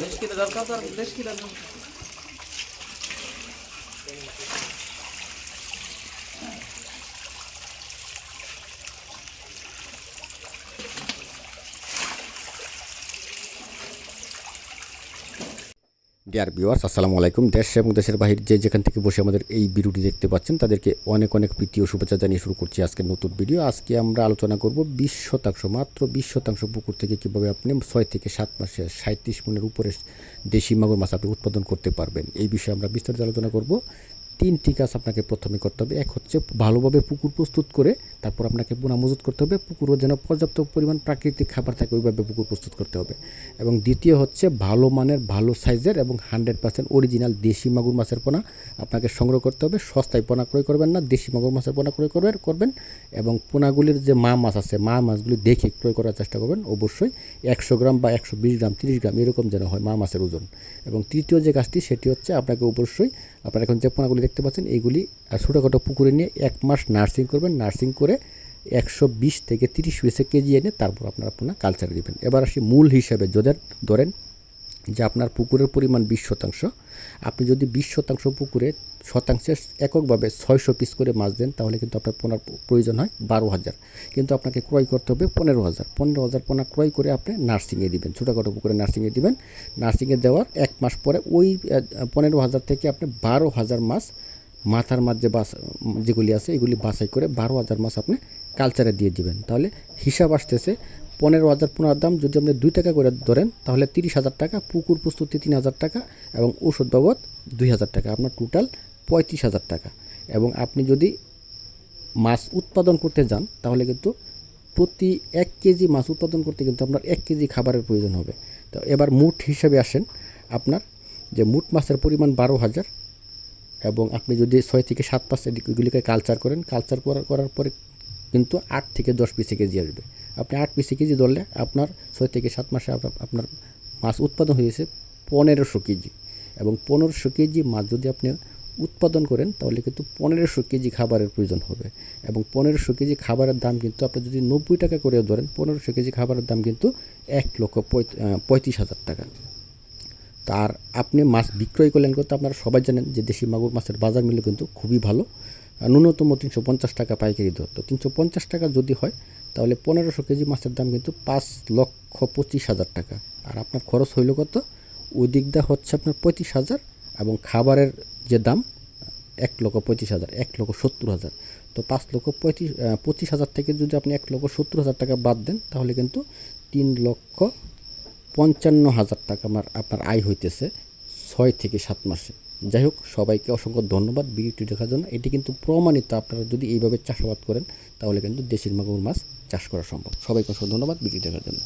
দেশ কিনে দরকার তো আর দেশ কিনে ডিয়ার ভিউয়ার্স আসসালামু আলাইকুম। দেশ এবং দেশের বাহির যে যেখান থেকে বসে আমাদের এই ভিডিওটি দেখতে পাচ্ছেন, তাদেরকে অনেক অনেক প্রীতি ও শুভেচ্ছা জানিয়ে শুরু করছি আজকের নতুন ভিডিও। আজকে আমরা আলোচনা করব বিশ শতাংশ, মাত্র বিশ শতাংশ পুকুর থেকে কীভাবে আপনি ছয় থেকে সাত মাসে সাঁত্রিশ মনের উপরে দেশি মাগুর মাছ আপনি উৎপাদন করতে পারবেন। এই বিষয়ে আমরা বিস্তারিত আলোচনা করব। তিনটি কাজ আপনাকে প্রথমে করতে হবে। এক হচ্ছে ভালোভাবে পুকুর প্রস্তুত করে তারপর আপনাকে পোনা মজুত করতে হবে। পুকুরও যেন পর্যাপ্ত পরিমাণ প্রাকৃতিক খাবার থাকে, ওইভাবে পুকুর প্রস্তুত করতে হবে। এবং দ্বিতীয় হচ্ছে, ভালো মানের, ভালো সাইজের এবং হান্ড্রেড পার্সেন্ট অরিজিনাল দেশি মাগুর মাছের পোনা আপনাকে সংগ্রহ করতে হবে। সস্তায় পোনা ক্রয় করবেন না, দেশি মাগুর মাছের পোনা ক্রয় করবেন করবেন এবং পোনাগুলির যে মা মাছ আছে, মা মাছগুলি দেখে ক্রয় করার চেষ্টা করবেন। অবশ্যই একশো গ্রাম বা একশো বিশ গ্রাম, তিরিশ গ্রাম এরকম যেন হয় মা মাছের ওজন। এবং তৃতীয় যে কাজটি, সেটি হচ্ছে আপনাকে অবশ্যই, আপনারা এখন যে পোনাগুলি দেখতে পাচ্ছেন এইগুলি ছোটোখাটো পুকুরে নিয়ে এক মাস নার্সিং করবেন। নার্সিং করে একশো বিশ থেকে তিরিশ পিসে কেজি এনে তারপর আপনারা পোনা কালচারে দেবেন। এবার আসি মূল হিসাবে যদি ধরেন যে আপনার পুকুরের পরিমাণ বিশ শতাংশ, আপনি যদি বিশ শতাংশ পুকুরে শতাংশে এককভাবে ছয়শো পিস করে মাছ দেন, তাহলে কিন্তু আপনার পোনার প্রয়োজন হয় বারো হাজার। কিন্তু আপনাকে ক্রয় করতে হবে পনেরো হাজার। পনেরো হাজার পোনা ক্রয় করে আপনি নার্সিংয়ে দিবেন, ছোটোখাটো পুকুরে নার্সিংয়ে দিবেন। নার্সিংয়ে দেওয়ার এক মাস পরে ওই পনেরো হাজার থেকে আপনি বারো হাজার মাছ মাথার যে বাস যেগুলি আছে, এগুলি বাছাই করে বারো হাজার মাছ আপনি কালচারে দিয়ে দিবেন। তাহলে হিসাব আসতেছে, পনেরো হাজার পনেরো দাম যদি আপনি দুই টাকা করে ধরেন, তাহলে তিরিশ হাজার টাকা, পুকুর প্রস্তুতি তিন হাজার টাকা এবং ওষুধ বাবদ দুই হাজার টাকা। আপনার টোটাল পঁয়ত্রিশ হাজার টাকা। এবং আপনি যদি মাছ উৎপাদন করতে যান, তাহলে কিন্তু প্রতি এক কেজি মাছ উৎপাদন করতে কিন্তু আপনার এক কেজি খাবারের প্রয়োজন হবে। তো এবার মুঠ হিসেবে আসেন, আপনার যে মুঠ মাছের পরিমাণ বারো হাজার এবং আপনি যদি ছয় থেকে সাত পাঁচ এগুলিকে কালচার করেন কালচার করার করার পরে কিন্তু আট থেকে দশ পিসে কেজি আসবে। আপনি আট পিসে কেজি ধরলে আপনার ছয় থেকে সাত মাসে আপনার আপনার মাছ উৎপাদন হয়েছে পনেরোশো কেজি। এবং পনেরোশো কেজি মাছ যদি আপনি উৎপাদন করেন, তাহলে কিন্তু পনেরোশো কেজি খাবারের প্রয়োজন হবে। এবং পনেরোশো কেজি খাবারের দাম কিন্তু আপনি যদি নব্বই টাকা করে ধরেন, পনেরোশো কেজি খাবারের দাম কিন্তু এক লক্ষ পঁয়ত্রিশ হাজার টাকা। তার আপনি মাছ বিক্রয় করলেন করতে আপনারা সবাই জানেন যে দেশি মাগুর মাছের বাজার মূল্য কিন্তু খুবই ভালো। ন্যূনতম তিনশো পঞ্চাশ টাকা পাইকারি দর। তো তিনশো পঞ্চাশ টাকা যদি হয়, তাহলে পনেরোশো কেজি মাছের দাম কিন্তু পাঁচ লক্ষ পঁচিশ হাজার টাকা। আর আপনার খরচ হইল কত? ওই হচ্ছে আপনার পঁয়ত্রিশ হাজার এবং খাবারের যে দাম, এক লক্ষ পঁয়ত্রিশ হাজার, এক লক্ষ সত্তর হাজার। তো পাঁচ লক্ষ পঁয়ত্রিশ পঁচিশ হাজার থেকে যদি আপনি এক লক্ষ সত্তর হাজার টাকা বাদ দেন, তাহলে কিন্তু তিন লক্ষ পঞ্চান্ন হাজার টাকা আমার, আপনার আয় হইতেছে ছয় থেকে সাত মাসে। যাই হোক, সবাইকে অসংখ্য ধন্যবাদ ভিডিওটি দেখার জন্য। এটি কিন্তু প্রমাণিত, আপনারা যদি এইভাবে চাষাবাদ করেন, তাহলে কিন্তু দেশের মাগুর মাছ চাষ করা সম্ভব। সবাইকে অসংখ্য ধন্যবাদ ভিডিও দেখার জন্য।